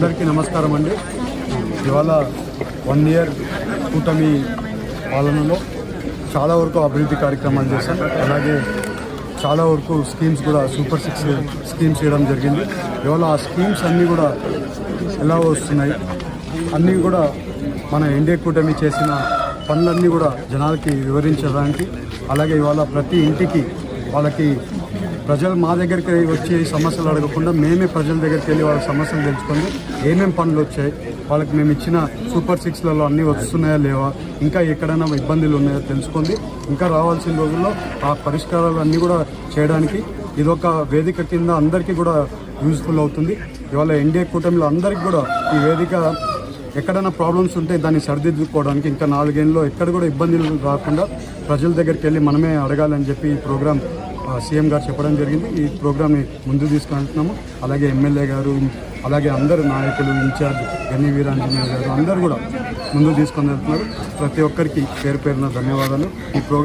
అందరికీ నమస్కారం అండి. ఇవాళ వన్ ఇయర్ కూటమి పాలనలో చాలా వరకు అభివృద్ధి కార్యక్రమాలు చేశాం. అలాగే చాలా వరకు స్కీమ్స్ కూడా సూపర్ సిక్స్ స్కీమ్స్ చేయడం జరిగింది. ఇవాళ ఆ స్కీమ్స్ అన్నీ కూడా ఎలా వస్తున్నాయి? అన్నీ కూడా మన ఎన్డీఏ కూటమి చేసిన పనులన్నీ కూడా జనాలకి వివరించడానికి అలాగే ఇవాళ ప్రతి ఇంటికి వాళ్ళకి ప్రజలు మా దగ్గరికి వచ్చి సమస్యలు అడగకుండా మేమే ప్రజల దగ్గరికి వెళ్ళి వాళ్ళ సమస్యలు తెలుసుకొని ఏమేమి పనులు వచ్చాయి వాళ్ళకి మేము ఇచ్చిన సూపర్ సిక్స్లలో అన్నీ వస్తున్నాయా లేవా ఇంకా ఎక్కడైనా ఇబ్బందులు ఉన్నాయో తెలుసుకుంది ఇంకా రావాల్సిన రోజుల్లో ఆ పరిష్కారాలు అన్నీ కూడా చేయడానికి ఇదొక వేదిక కింద అందరికీ కూడా యూజ్ఫుల్ అవుతుంది. ఇవాళ ఎన్డీఏ కూటమిలో అందరికీ కూడా ఈ వేదిక ఎక్కడైనా ప్రాబ్లమ్స్ ఉంటే దాన్ని సరిదిద్దుకోవడానికి ఇంకా నాలుగేళ్ళలో ఎక్కడ కూడా ఇబ్బందులు రాకుండా ప్రజల దగ్గరికి వెళ్ళి మనమే అడగాలని చెప్పి ఈ ప్రోగ్రామ్ సీఎం గారు చెప్పడం జరిగింది. ఈ ప్రోగ్రామ్ని ముందు తీసుకుంటున్నాము. అలాగే ఎమ్మెల్యే గారు అలాగే అందరు నాయకులు ఇన్ఛార్జ్ గన్ని వీరాంజనేయ గారు అందరూ కూడా ముందు తీసుకొని వెళ్తున్నారు. ప్రతి ఒక్కరికి పేరు పేరున ధన్యవాదాలు. ఈ ప్రోగ్రామ్